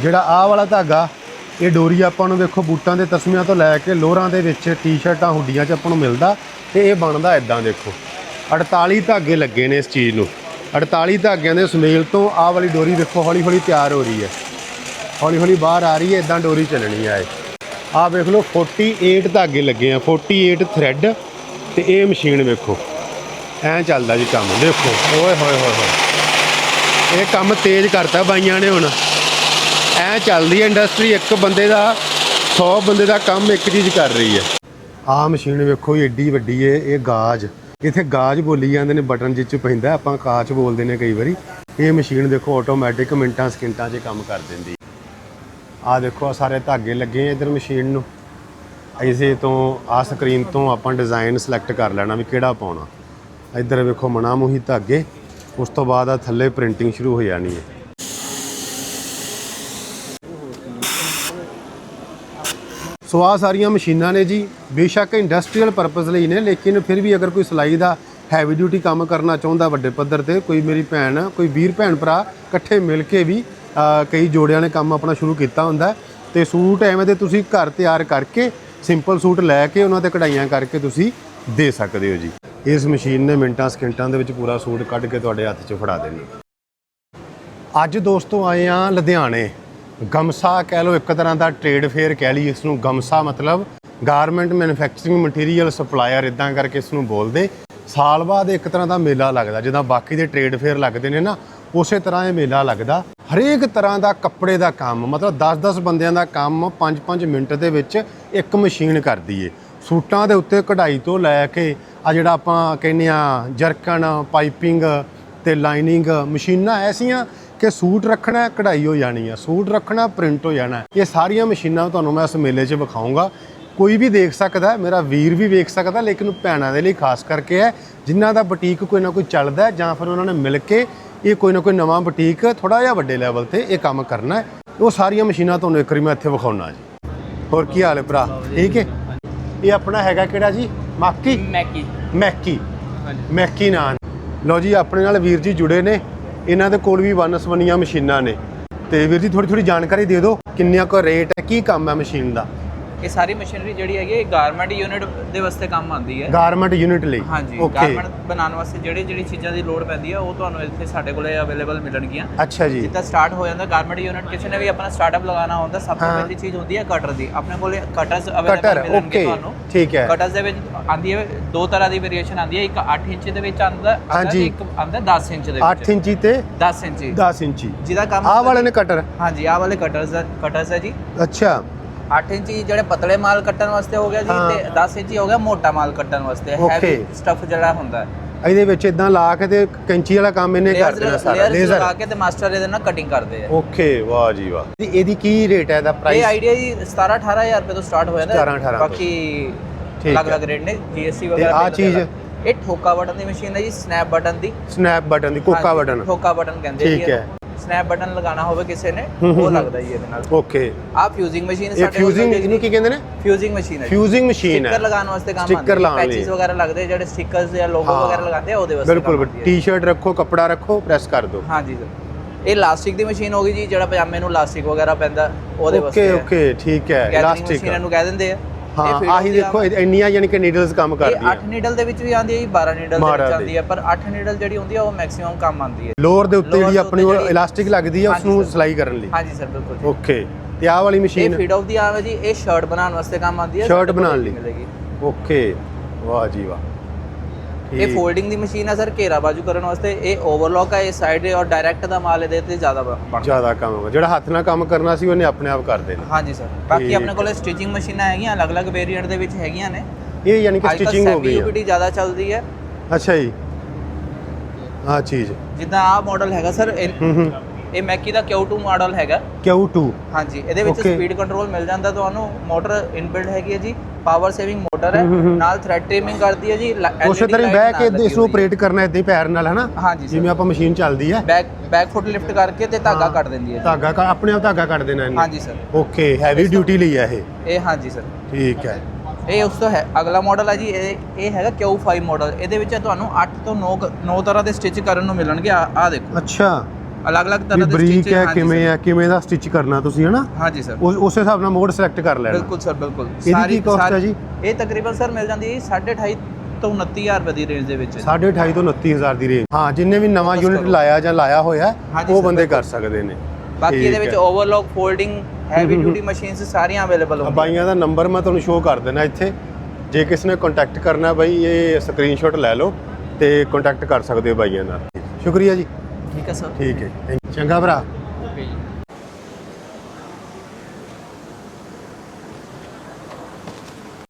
ਜਿਹੜਾ ਆਹ ਵਾਲਾ ਧਾਗਾ, ਇਹ ਡੋਰੀ ਆਪਾਂ ਨੂੰ ਵੇਖੋ ਬੂਟਾਂ ਦੇ ਤਸਮਿਆਂ ਤੋਂ ਲੈ ਕੇ ਲੋਹਰਾਂ ਦੇ ਵਿੱਚ ਟੀ-ਸ਼ਰਟਾਂ, ਹੁੱਡੀਆਂ 'ਚ ਆਪਾਂ ਨੂੰ ਮਿਲਦਾ ਤੇ ਇਹ ਬਣਦਾ ਇਦਾਂ ਦੇਖੋ। 48 ਧਾਗੇ ਲੱਗੇ ਨੇ ਇਸ ਚੀਜ਼ ਨੂੰ। 48 ਧਾਗਿਆਂ ਦੇ ਸੁਮੇਲ ਤੋਂ ਆਹ ਵਾਲੀ ਡੋਰੀ ਦੇਖੋ ਹੌਲੀ ਹੌਲੀ ਤਿਆਰ ਹੋ ਰਹੀ ਹੈ। ਹੌਲੀ ਹੌਲੀ ਬਾਹਰ ਆ ਰਹੀ ਹੈ ਇਦਾਂ ਡੋਰੀ ਚੱਲਣੀ ਆ ਇਹ। ਆਹ ਵੇਖ ਲਓ 48 ਧਾਗੇ ਲੱਗੇ ਆ 48 ਥ੍ਰੈਡ ਤੇ ਇਹ ਮਸ਼ੀਨ ਵੇਖੋ। ਐਂ ਚੱਲਦਾ ਜੀ ਕੰਮ, ਦੇਖੋ। ਓਏ ਹੋਏ ਹੋਏ ਹੋਏ। ਇਹ ਕੰਮ ਤੇਜ਼ ਕਰਤਾ ਬਾਈਆਂ ਨੇ ਹੁਣ। ਐ ਚੱਲਦੀ ਹੈ ਇੰਡਸਟਰੀ ਇੱਕ ਬੰਦੇ ਦਾ 100 ਬੰਦੇ ਦਾ ਕੰਮ ਇੱਕ ਚੀਜ਼ ਕਰ ਰਹੀ ਹੈ। ਆਹ ਮਸ਼ੀਨ ਵੇਖੋ ਏਡੀ ਵੱਡੀ ਹੈ ਇਹ ਗਾਜ। ਇੱਥੇ ਗਾਜ ਬੋਲੀ ਜਾਂਦੇ ਨੇ, ਬਟਨ ਜਿੱਚ ਪੈਂਦਾ, ਆਪਾਂ ਕਾਚ ਬੋਲਦੇ ਨੇ ਕਈ ਵਾਰੀ। ਇਹ ਮਸ਼ੀਨ ਦੇਖੋ ਆਟੋਮੈਟਿਕ ਮਿੰਟਾਂ, ਸਕਿੰਟਾਂ 'ਚ ਕੰਮ ਕਰ ਦਿੰਦੀ। ਆਹ ਦੇਖੋ, ਆਹ ਸਾਰੇ ਧਾਗੇ ਲੱਗੇ ਆ ਇਧਰ ਮਸ਼ੀਨ ਨੂੰ। ਇਸੇ ਤੋਂ, ਆਹ ਸਕਰੀਨ ਤੋਂ ਆਪਾਂ ਡਿਜ਼ਾਈਨ ਸਿਲੈਕਟ ਕਰ ਲੈਣਾ ਵੀ ਕਿਹੜਾ ਪਾਉਣਾ। ਇੱਧਰ ਵੇਖੋ ਮਨਾਮੋਹੀ ਧਾਗੇ, ਉਸ ਤੋਂ ਬਾਅਦ ਆ ਥੱਲੇ ਪ੍ਰਿੰਟਿੰਗ ਸ਼ੁਰੂ ਹੋ ਜਾਣੀ ਹੈ। ਸੋ ਆਹ ਸਾਰੀਆਂ ਮਸ਼ੀਨਾਂ ਨੇ ਜੀ, ਬੇਸ਼ੱਕ ਇੰਡਸਟਰੀਅਲ ਪਰਪਸ ਲਈ ਨੇ, ਲੇਕਿਨ ਫਿਰ ਵੀ ਅਗਰ ਕੋਈ ਸਿਲਾਈ ਦਾ ਹੈਵੀ ਡਿਊਟੀ ਕੰਮ ਕਰਨਾ ਚਾਹੁੰਦਾ ਵੱਡੇ ਪੱਧਰ ਤੇ, ਕੋਈ ਮੇਰੀ ਭੈਣ, ਕੋਈ ਵੀਰ ਭੈਣ ਭਰਾ ਇਕੱਠੇ ਮਿਲ ਕੇ ਵੀ ਕਈ ਜੋੜਿਆਂ ਨੇ ਕੰਮ ਆਪਣਾ ਸ਼ੁਰੂ ਕੀਤਾ ਹੁੰਦਾ ਹੈ। ਤੇ ਸੂਟ ਐਵੇਂ ਦੇ ਤੁਸੀਂ ਘਰ ਤਿਆਰ ਕਰਕੇ ਸਿੰਪਲ ਸੂਟ ਲੈ ਕੇ ਉਹਨਾਂ ਤੇ ਕਢਾਈਆਂ ਕਰਕੇ ਤੁਸੀਂ ਦੇ ਸਕਦੇ ਹੋ ਜੀ। ਇਸ ਮਸ਼ੀਨ ਨੇ ਮਿੰਟਾਂ ਸਕਿੰਟਾਂ ਦੇ ਵਿੱਚ ਪੂਰਾ ਸੂਟ ਕੱਢ ਕੇ ਤੁਹਾਡੇ ਹੱਥ 'ਚ ਫੜਾ ਦੇਣਾ। ਅੱਜ ਦੋਸਤੋ ਆਏ ਆ ਲੁਧਿਆਣੇ। ਗਮਸਾ ਕਹਿ ਲਓ, ਇੱਕ ਤਰ੍ਹਾਂ ਦਾ ਟ੍ਰੇਡ ਫੇਅਰ ਕਹਿ ਲਈ ਇਸ ਨੂੰ ਗਮਸਾ ਮਤਲਬ ਗਾਰਮੈਂਟ ਮੈਨੂਫੈਕਚਰਿੰਗ ਮਟੀਰੀਅਲ ਸਪਲਾਇਰ ਇਦਾਂ ਕਰਕੇ ਇਸ ਨੂੰ ਬੋਲਦੇ। ਸਾਲ ਬਾਅਦ ਇੱਕ ਤਰ੍ਹਾਂ ਦਾ ਮੇਲਾ ਲੱਗਦਾ, ਜਿੱਦਾਂ ਬਾਕੀ ਦੇ ਟ੍ਰੇਡ ਫੇਅਰ ਲੱਗਦੇ ਨੇ ਨਾ, ਉਸੇ ਤਰ੍ਹਾਂ ਇਹ ਮੇਲਾ ਲੱਗਦਾ। ਹਰੇਕ ਤਰ੍ਹਾਂ ਦਾ ਕੱਪੜੇ ਦਾ ਕੰਮ, ਮਤਲਬ 10-10 ਬੰਦਿਆਂ ਦਾ ਕੰਮ 5-5 ਮਿੰਟ ਦੇ ਵਿੱਚ ਇੱਕ ਮਸ਼ੀਨ ਕਰਦੀ ਏ ਸੂਟਾਂ ਦੇ ਉੱਤੇ ਕਢਾਈ ਤੋਂ ਲੈ ਕੇ ਆ ਜਿਹੜਾ ਆਪਾਂ ਕਹਿੰਦੇ ਆ ਜਰਕਨ, ਪਾਈਪਿੰਗ ਤੇ ਲਾਈਨਿੰਗ ਮਸ਼ੀਨਾਂ ਐਸੀਆਂ ਕਿ ਸੂਟ ਰੱਖਣਾ ਹੈ, ਕਢਾਈ ਹੋ ਜਾਣੀ ਆ। ਸੂਟ ਰੱਖਣਾ ਪ੍ਰਿੰਟ ਹੋ ਜਾਣਾ। ਹੈ। ਇਹ ਸਾਰੀਆਂ ਮਸ਼ੀਨਾਂ ਤੁਹਾਨੂੰ ਮੈਂ ਇਸ ਮੇਲੇ 'ਚ ਵਿਖਾਉਂਗਾ ਕੋਈ ਵੀ ਦੇਖ ਸਕਦਾ ਹੈ, ਮੇਰਾ ਵੀਰ ਵੀ ਵੇਖ ਸਕਦਾ ਲੇਕਿਨ ਭੈਣਾਂ ਦੇ ਲਈ ਖਾਸ ਕਰਕੇ ਹੈ ਜਿਨ੍ਹਾਂ ਦਾ ਬੁਟੀਕ ਕੋਈ ਨਾ ਕੋਈ ਚੱਲਦਾ ਹੈ ਜਾਂ ਫਿਰ ਉਹਨਾਂ ਨੇ ਮਿਲ ਕੇ ਇਹ ਕੋਈ ਨਾ ਕੋਈ ਨਵਾਂ ਬੁਟੀਕ ਥੋੜਾ ਜਿਹਾ ਵੱਡੇ ਲੈਵਲ ਤੇ ਇਹ ਕੰਮ ਕਰਨਾ ਹੈ। ਉਹ ਸਾਰੀਆਂ ਮਸ਼ੀਨਾਂ ਤੁਹਾਨੂੰ ਇੱਕ ਵਾਰੀ ਮੈਂ ਇੱਥੇ ਵਿਖਾਉਣਾ ਜੀ। ਹੋਰ ਕੀ ਹਾਲ ਹੈ ਭਰਾ? ਠੀਕ ਹੈ? ਇਹ ਆਪਣਾ ਹੈਗਾ ਕਿਹੜਾ ਜੀ? ਮਾਕੀ? ਮੈਕੀ। ਮੈਕੀ। ਮੈਕੀ ਨਾਂ ਲਓ ਜੀ ਆਪਣੇ ਨਾਲ ਵੀਰ ਜੀ ਜੁੜੇ ਨੇ। ਇਹਨਾਂ ਦੇ ਕੋਲ ਵੀ ਵਨਸਵਨੀਆਂ ਮਸ਼ੀਨਾਂ ਨੇ। ਤੇ ਵੀਰ ਜੀ ਥੋੜੀ ਥੋੜੀ ਜਾਣਕਾਰੀ ਦੇ ਦਿਓ, ਕਿੰਨਿਆ ਕੁ ਰੇਟ ਹੈ, ਕੀ ਕੰਮ ਹੈ ਮਸ਼ੀਨ ਦਾ? ਇਹ ਸਾਰੀ ਮਸ਼ੀਨਰੀ ਜਿਹੜੀ ਹੈਗੀ ਇਹ ਗਾਰਮੈਂਟ ਯੂਨਿਟ ਦੇ ਵਾਸਤੇ ਕੰਮ ਆਉਂਦੀ ਹੈ। ਗਾਰਮੈਂਟ ਯੂਨਿਟ ਲਈ? ਹਾਂਜੀ ਗਾਰਮੈਂਟ ਬਣਾਉਣ ਵਾਸਤੇ ਜਿਹੜੀ ਜਿਹੜੀ ਚੀਜ਼ਾਂ ਦੀ ਲੋੜ ਪੈਂਦੀ ਹੈ ਉਹ ਤੁਹਾਨੂੰ ਇੱਥੇ ਸਾਡੇ ਕੋਲੇ ਅਵੇਲੇਬਲ ਮਿਲਣਗੀਆਂ। ਅੱਛਾ ਜੀ। ਜਿੱਦਾਂ ਸਟਾਰਟ ਹੋ ਜਾਂਦਾ ਗਾਰਮੈਂਟ ਯੂਨਿਟ ਕਿਸੇ ਨੇ ਵੀ ਆਪਣਾ ਸਟਾਰਟਅਪ ਲਗਾਉਣਾ ਹੁੰਦਾ ਸਭ ਤੋਂ। ਪਹਿਲੀ ਚੀਜ਼ ਹੁੰਦੀ ਹੈ ਕਟਰ ਦੀ। ਆਪਣੇ ਕੋਲੇ ਕਟਰਸ ਕਟਰ ਅਵੇਲੇਬਲ ਮਿਲਣਗੇ ਤੁਹਾਨੂੰ। ਠੀਕ ਹੈ। ਕਟਰਸ ਦੇ ਵਿੱਚ ਆਂਦੀ ਹੈ ਦੋ ਤਰ੍ਹਾਂ ਦੀ ਵੇਰੀਏਸ਼ਨ ਆਂਦੀ ਹੈ। ਇੱਕ 8 ਇੰਚ ਦੇ ਵਿੱਚ ਆਂਦਾ ਇੱਕ ਆਂਦਾ 10 ਇੰਚ ਦੇ 8 ਵਿੱਚ ਇੰਚੀ ਤੇ 10 ਇੰਚ। 10 ਇੰਚੀ। ਜਿਹਦਾ ਕੰਮ ਆਹ ਵਾਲੇ ਨੇ ਕਟਰ ਹਾਂਜੀ ਆਹ ਵਾਲੇ ਕਟਰਸ ਕਟਰਸ ਹੈ ਜੀ। ਅੱਛਾ। 8 ਇੰਚੀ ਜਿਹੜੇ ਪਤਲੇ ਮਾਲ ਕੱਟਣ ਵਾਸਤੇ ਹੋ ਗਿਆ ਜੀ ਹਾਂ। ਤੇ 10 ਇੰਚੀ ਹੋ ਗਿਆ ਮੋਟਾ ਮਾਲ ਕੱਟਣ ਵਾਸਤੇ Okay. ਹੈਵੀ ਸਟਫ ਜਿਹੜਾ ਹੁੰਦਾ ਹੈ ਇਹਦੇ ਵਿੱਚ ਇਦਾਂ ਲਾ ਕੇ ਤੇ ਕੈਂਚੀ ਵਾਲਾ ਕੰਮ ਇਹਨੇ ਕਰ ਦੇਣਾ ਸਾਰਾ ਲੇਜ਼ਰ ਲਗਾ ਕੇ ਤੇ ਮਾਸਟਰ ਇਹਦੇ ਨਾਲ ਕਟਿੰਗ ਕਰਦੇ ਆ ਓਕੇ ਵਾਹ ਜੀ ਵਾਹ ਤੇ ਇਹਦੀ ਕੀ ਰੇਟ ਹੈ ਇਹਦਾ ਇਹ ਪ੍ਰਾਈਸ ਆਈਡੀਆ ਜੀ 17 18000 ਰੁਪਏ ਤੋਂ ਸਟਾਰਟ ਹੋ ਜਾਂਦਾ 17 18 ਤੋਂ। ਬਾਕੀ ਠੀਕ ਅਲੱਗ। ਅਲੱਗ ਰੇਟ ਨੇ ਤੇ ਵਗੈਰਾ ਆਹ bill ਚੀਜ਼? ਇਹ ਠੋਕਾ ਬਟਨ ਦੀ ਮਸ਼ੀਨ ਹੈ ਜੀ ਸਨੈਪ ਬਟਨ ਦੀ ਸਨੈਪ ਬਟਨ ਦੀ ਕੋਕਾ ਹਾਂਜੀ, ਬਟਨ ਠੋਕਾ ਬਟਨ ਕਹਿੰਦੇ ਜੀ ਠੀਕ ਹੈ। ਸਨੈਪ ਬਟਨ ਲਗਾਉਣਾ ਹੋਵੇ ਕਿਸੇ ਨੇ ਹੂੰ, ਹੂੰ, ਉਹ ਹੂੰ। ਲੱਗਦਾ ਜੀ ਇਹਦੇ ਨਾਲ। ਓਕੇ ਆਹ ਫਿਊਜ਼ਿੰਗ ਮਸ਼ੀਨ ਇਹ ਫਿਊਜ਼ਿੰਗ ਇਹਨੂੰ ਕੀ ਕਹਿੰਦੇ ਨੇ? ਫਿਊਜ਼ਿੰਗ ਮਸ਼ੀਨ ਹੈ ਫਿਊਜ਼ਿੰਗ ਮਸ਼ੀਨ ਹੈ। ਸਟicker ਲਗਾਉਣ ਵਾਸਤੇ ਕੰਮ ਆਉਂਦੀ ਲਈ। ਪੈਚਸ ਵਗੈਰਾ ਲੱਗਦੇ ਜਿਹੜੇ ਸਟickers ਜਾਂ ਲੋਗੋ ਹਾਂ। ਵਗੈਰਾ ਲਗਾਉਂਦੇ ਆ ਉਹਦੇ ਵਾਸਤੇ ਬਿਲਕੁਲ ਹੈ। ਟੀ-ਸ਼ਰਟ ਰੱਖੋ ਕੱਪੜਾ ਰੱਖੋ ਪ੍ਰੈਸ ਕਰ ਦਿਓ। ਹਾਂਜੀ ਸਰ ਇਹ ਲਾਸਟਿਕ ਦੀ ਮਸ਼ੀਨ ਹੋ ਗਈ ਜੀ ਜਿਹੜਾ ਪਜਾਮੇ ਨੂੰ ਲਾਸਟਿਕ ਵਗੈਰਾ ਪੈਂਦਾ ਉਹਦੇ ਵਾਸਤੇ ਓਕੇ ਓਕੇ ਠੀਕ ਹੈ ਇਲਾਸਟਿਕ ਮਸ਼ੀਨ ਨੂੰ ਕਹਿ ਦਿੰਦੇ ਆ। ਹਾਂ ਆਹੀ ਦੇਖੋ ਇਹ ਇੰਨੀਆਂ ਯਾਨੀ ਕਿ ਨੀਡਲਸ ਕੰਮ ਇਹ ਕਰਦੀਆਂ 8 ਨੀਡਲ ਦੇ ਵਿੱਚ ਵੀ ਆਉਂਦੀ ਹੈ ਜੀ 12 ਨੀਡਲ ਦੇ ਵਿੱਚ। ਆਉਂਦੀ ਹੈ ਪਰ 8 ਨੀਡਲ ਜਿਹੜੀ ਹੁੰਦੀ ਹੈ ਉਹ ਮੈਕਸਿਮਮ ਕੰਮ ਆਉਂਦੀ ਹੈ ਲੋਅਰ ਦੇ ਉੱਤੇ ਜਿਹੜੀ ਆਪਣੀ ਇਲਾਸਟਿਕ ਲੱਗਦੀ ਹੈ ਉਸ ਨੂੰ। ਸਿਲਾਈ ਕਰਨ ਲਈ ਹਾਂਜੀ ਸਰ ਬਿਲਕੁਲ ਓਕੇ ਤੇ ਆਹ ਵਾਲੀ ਇਹ ਮਸ਼ੀਨ ਫੀਡ ਆਫ ਦੀ ਆਵੇ ਜੀ ਇਹ ਸ਼ਰਟ ਬਣਾਉਣ ਵਾਸਤੇ ਕੰਮ ਆਉਂਦੀ ਹੈ ਕੋਲ ਬਣਾਉਣ ਲਈ। ਓਕੇ ਵਾਹ ਜੀ ਵਾਹ ਇਹ। ਫੋਲਡਿੰਗ ਦੀ ਮਸ਼ੀਨ ਹੈ ਸਰ ਘੇਰਾ ਬਾਜੂ ਕਰਨ ਵਾਸਤੇ। ਇਹ ਓਵਰਲੌਕ ਹੈ ਇਹ ਸਾਈਡ ਔਰ ਡਾਇਰੈਕਟ ਦਾ ਮਾਲ ਇਹਦੇ ਤੇ ਜ਼ਿਆਦਾ ਬਣਦਾ। ਜ਼ਿਆਦਾ ਕੰਮ ਹੋਗਾ ਜਿਹੜਾ ਹੱਥ ਨਾਲ ਕੰਮ ਕਰਨਾ ਸੀ ਉਹਨੇ ਆਪਣੇ ਆਪ ਕਰ ਦੇਣਾ। ਹਾਂਜੀ ਸਰ। ਬਾਕੀ ਆਪਣੇ ਕੋਲੇ ਸਟਿਚਿੰਗ ਮਸ਼ੀਨਾਂ ਹੈਗੀਆਂ ਅਲੱਗ-ਅਲੱਗ ਵੇਰੀਐਂਟ ਦੇ ਵਿੱਚ ਹੈਗੀਆਂ ਨੇ। ਇਹ ਯਾਨੀ ਕਿ ਸਟਿਚਿੰਗ ਹੋ ਗਈ ਹੈ ਯੂਪੀਟੀ ਜ਼ਿਆਦਾ ਚੱਲਦੀ ਹੈ ਅੱਛਾ ਜੀ। ਆਹ ਚੀਜ਼। ਜਿੱਦਾਂ ਆਹ ਮਾਡਲ ਹੈਗਾ ਸਰ ਇਹ ਮੈਕੀ ਦਾ Q2 ਮਾਡਲ ਹੈਗਾ। ਕਿਊ 2 ਹਾਂਜੀ ਇਹਦੇ ਵਿੱਚ Okay. ਸਪੀਡ ਕੰਟਰੋਲ ਮਿਲ ਜਾਂਦਾ ਤੁਹਾਨੂੰ। ਮੋਟਰ ਇਨਬਿਲਡ ਹੈਗੀ ਹੈ ਜੀ ਪਾਵਰ ਸੇਵਿੰਗ ਮੋਟਰ ਹੈ। ਨਾਲ ਥ੍ਰੈਡ ਟ੍ਰਿਮਿੰਗ ਕਰਦੀ ਹੈ ਜੀ ਉਸੇ ਤਰ੍ਹਾਂ ਹੀ ਬਹਿ ਕੇ ਇਸ ਨੂੰ ਆਪਰੇਟ ਕਰਨਾ ਇਦਾਂ ਹੀ ਪੈਰ ਨਾਲ ਹਨਾ? ਹਾਂਜੀ ਜਿਵੇਂ ਆਪਾਂ ਮਸ਼ੀਨ ਚੱਲਦੀ ਹੈ। ਬੈਕ ਬੈਕ ਫੁੱਟ ਲਿਫਟ ਕਰਕੇ ਤੇ ਧਾਗਾ ਹਾਂ। ਕੱਟ ਦਿੰਦੀ ਹੈ ਜੀ। ਧਾਗਾ ਕ- ਆਪਣੇ ਆਪ ਧਾਗਾ ਕੱਢ ਦੇਣਾ ਇਹਨੇ। ਹਾਂਜੀ ਸਰ ਓਕੇ ਹੈਵੀ ਡਿਊਟੀ ਲਈ ਹੈ ਇਹ। ਇਹ ਹਾਂਜੀ ਸਰ ਠੀਕ ਹੈ। ਇਹ ਉਸ ਤੋਂ ਹੈ ਅਗਲਾ ਮਾਡਲ ਹੈ ਜੀ ਇਹ ਇਹ ਹੈਗਾ Q5 ਮਾਡਲ ਇਹਦੇ ਵਿੱਚ ਤੁਹਾਨੂੰ 8 ਤੋਂ 9 9 ਤਰ੍ਹਾਂ ਦੇ ਸਟਿਚ ਕਰਨ ਨੂੰ ਮਿਲਣਗੇ। ਆ ਆਹ ਦੇਖੋ। ਅੱਛਾ। ਅਲੱਗ-ਅਲੱਗ ਵੀ ਤਰ੍ਹਾਂ ਦੇ ਬਰੀਕ ਹੈ ਹਾਂਜੀ ਕਿਵੇਂ ਹੈ ਕਿਵੇਂ ਦਾ ਸਟਿਚ ਕਰਨਾ ਤੁਸੀਂ ਹਨਾ? ਹਾਂਜੀ ਸਰ। ਉਸ ਉਸੇ ਹਿਸਾਬ ਨਾਲ ਮੋਡ ਸਿਲੈਕਟ ਕਰ ਲੈਣਾ। ਬਿਲਕੁਲ ਸਰ ਬਿਲਕੁਲ। ਇਹਦੀ ਕੀ cost ਹੈ ਜੀ? ਇਹ ਤਕਰੀਬਨ ਸਰ ਮਿਲ ਜਾਂਦੀ ਹੈ 28.5 ਤੋਂ 29000 ਰੁਪਏ ਦੀ ਰੇਂਜ ਦੇ ਵਿੱਚ। 2.5 ਤੋਂ 29000 ਦੀ ਰੇਂਜ ਹਾਂ ਜਿੰਨੇ ਵੀ ਨਵਾਂ Focus ਯੂਨਿਟ ਕਰੋ। ਲਾਇਆ ਜਾਂ ਲਾਇਆ ਹੋਇਆ ਹਾਂਜੀ ਉਹ sir, ਬੰਦੇ ਬਿਲਕੁਲ। ਕਰ ਸਕਦੇ ਨੇ। ਬਾਕੀ ਠੀਕ ਇਹਦੇ ਵਿੱਚ ਹੈ। Overlock folding heavy duty machines ਸਾਰੀਆਂ ਅਵੇਲੇਬਲ ਆ ਬਾਈਆਂ ਦਾ ਨੰਬਰ ਮੈਂ ਤੁਹਾਨੂੰ ਸ਼ੋਅ ਕਰ ਦੇਣਾ ਇੱਥੇ। ਜੇ ਕਿਸ ਨੇ ਕੰਟੈਕਟ ਕਰਨਾ ਬਾਈ ਇਹ ਸਕਰੀਨਸ਼ਾਟ ਲੈ ਲਓ ਤੇ ਕੰਟੈਕਟ ਕਰ ਸਕਦੇ ਹੋ ਬਾਈਆਂ ਨਾਲ। ਸ਼ੁਕਰੀਆ ਜੀ। ਠੀਕ ਹੈ ਸਰ। ਠੀਕ ਹੈ ਚੰਗਾ ਭਰਾ।